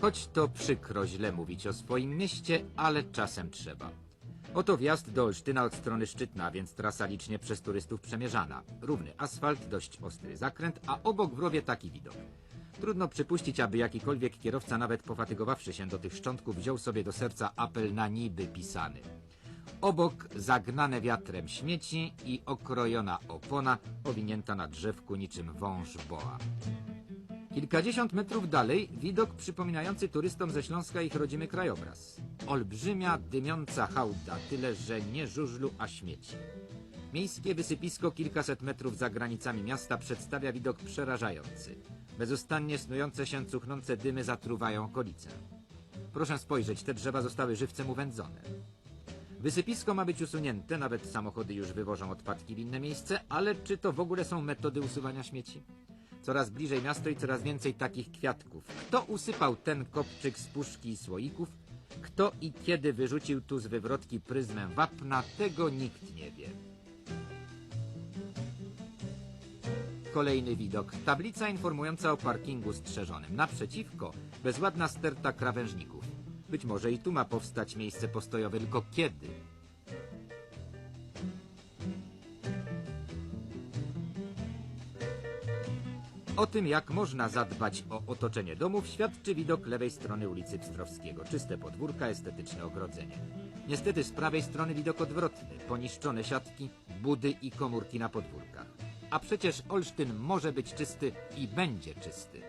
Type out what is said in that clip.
Choć to przykro źle mówić o swoim mieście, ale czasem trzeba. Oto wjazd do Olsztyna od strony Szczytna, więc trasa licznie przez turystów przemierzana. Równy asfalt, dość ostry zakręt, a obok w rowie taki widok. Trudno przypuścić, aby jakikolwiek kierowca, nawet pofatygowawszy się do tych szczątków, wziął sobie do serca apel na niby pisany. Obok zagnane wiatrem śmieci i okrojona opona owinięta na drzewku niczym wąż boa. Kilkadziesiąt metrów dalej widok przypominający turystom ze Śląska ich rodzimy krajobraz. Olbrzymia, dymiąca hałda, tyle że nie żużlu, a śmieci. Miejskie wysypisko kilkaset metrów za granicami miasta przedstawia widok przerażający. Bezustannie snujące się, cuchnące dymy zatruwają okolicę. Proszę spojrzeć, te drzewa zostały żywcem uwędzone. Wysypisko ma być usunięte, nawet samochody już wywożą odpadki w inne miejsce, ale czy to w ogóle są metody usuwania śmieci? Coraz bliżej miasto i coraz więcej takich kwiatków. Kto usypał ten kopczyk z puszki i słoików? Kto i kiedy wyrzucił tu z wywrotki pryzmę wapna, tego nikt nie wie. Kolejny widok. Tablica informująca o parkingu strzeżonym. Naprzeciwko bezładna sterta krawężników. Być może i tu ma powstać miejsce postojowe, tylko kiedy? O tym, jak można zadbać o otoczenie domów, świadczy widok lewej strony ulicy Pstrowskiego. Czyste podwórka, estetyczne ogrodzenie. Niestety z prawej strony widok odwrotny. Poniszczone siatki, budy i komórki na podwórkach. A przecież Olsztyn może być czysty i będzie czysty.